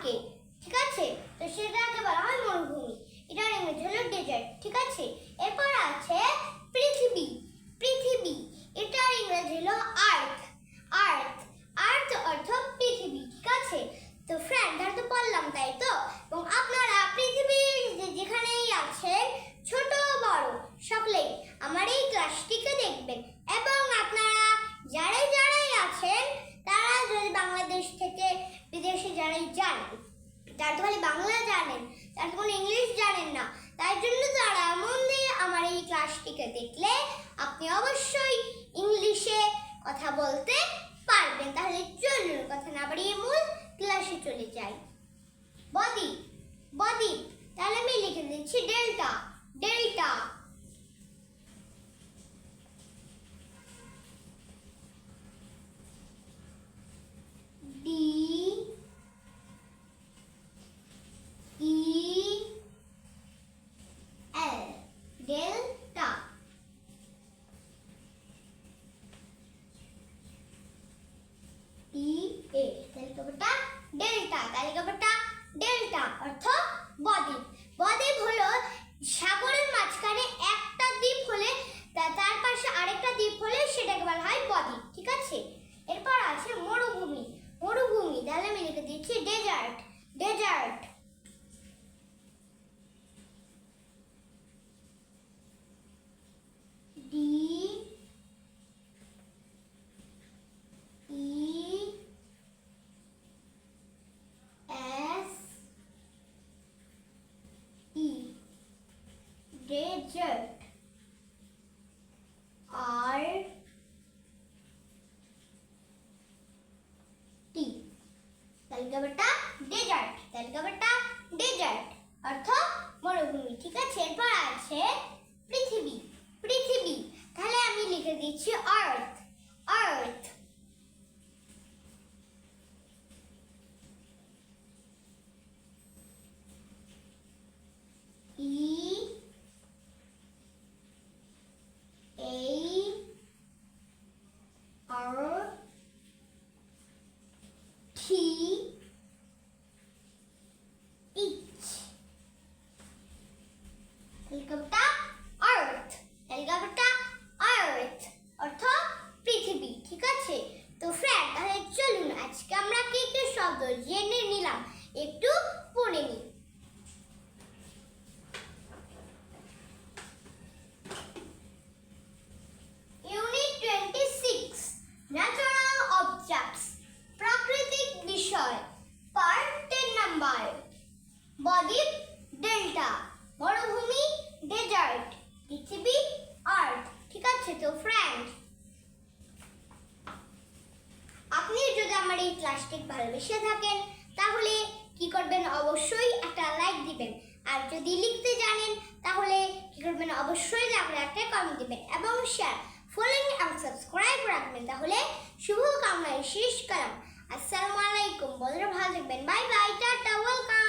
থাকে, ঠিক আছে? তো সেটাকে বলা হয় মরুভূমি। এটার ইংরেজি হলো ডেজার্ট ঠিক আছে? এরপর আছে পৃথিবী পৃথিবী। এটার ইংরেজি হলো আর্থ আর্থ আর্থ অর্থ পৃথিবী, ঠিক আছে তো ফ্রেন্ড আর তো বললাম তাই তো এবং আপনারা পৃথিবীর যে- যেখানেই আছেন ছোট বড় সকলেই আমার এই ক্লাসটিকে দেখবেন এবং আপনারা যারাই যারাই আছেন তারা যদি বাংলাদেশ থেকে বিদেশে যারাই যান তারা তো খালি বাংলা জানেন। তারা কোনো ইংলিশ জানেন না। তাই জন্য তারা মন দিয়ে আমার এই ক্লাসটিকে দেখলে আপনি অবশ্যই ইংলিশে কথা বলতে পারবেন। তাহলে চলুন, কথা না বাড়িয়ে মূল ক্লাসে চলে যাই। বদি বদি তাহলে আমি লিখে দিচ্ছি delta delta D E L delta E A তালিকাটা ডেল্টা তালিকাটা ডেল্টা অর্থ বদ্বীপ বদ্বীপ হলো সাগরের মাঝখানে একটা দ্বীপ হলে তা- তার পাশে আরেকটা দ্বীপ হলে সেটাকে বলা হয় বদ্বীপ ঠিক আছে এরপর আছে মরুভূমি মরুভূমি তাহলে আমি লিখে দিচ্ছি desert desert D E S E desert R T. তালিকাটা ডেজার্ট। তালিকাটা ডেজার্ট। অর্থ মরুভূমি। ঠিক আছে? এরপর আছে পৃথিবী তাহলে আমি লিখে দিচ্ছি earth earth E A R T H helicopter earth helicopter earth অর্থ পৃথিবী ঠিক আছে তো ফ্রেন্ড তাহলে চলুন আজকে আমরা কি কি শব্দ জেনে নিলাম একটু পড়ে নিই unit twenty six natural objects প্রাকৃতিক বিষয় পার্ট টেন নাম্বার বদ্বীপ ডেল্টা মরুভূমি ডেজার্ট পৃথিবী আর্থ ঠিক আছে তো ফ্রেন্ড আপনি যদি আমার এই ভালোবেসে থাকেন, তাহলে কি করবেন? অবশ্যই একটা লাইক দিবেন। আর যদি লিখতে জানেন, তাহলে কি করবেন? অবশ্যই লাগলে একটা কমেন্ট দিবেন এবং শেয়ার ফলোইং এবং সাবস্ক্রাইব রাখবেন। তাহলে শুভ কামনায় শেষ কালাম। আসসালামু আলাইকুম। বন্ধুরা, ভালো থাকবেন। Bye bye tata welcome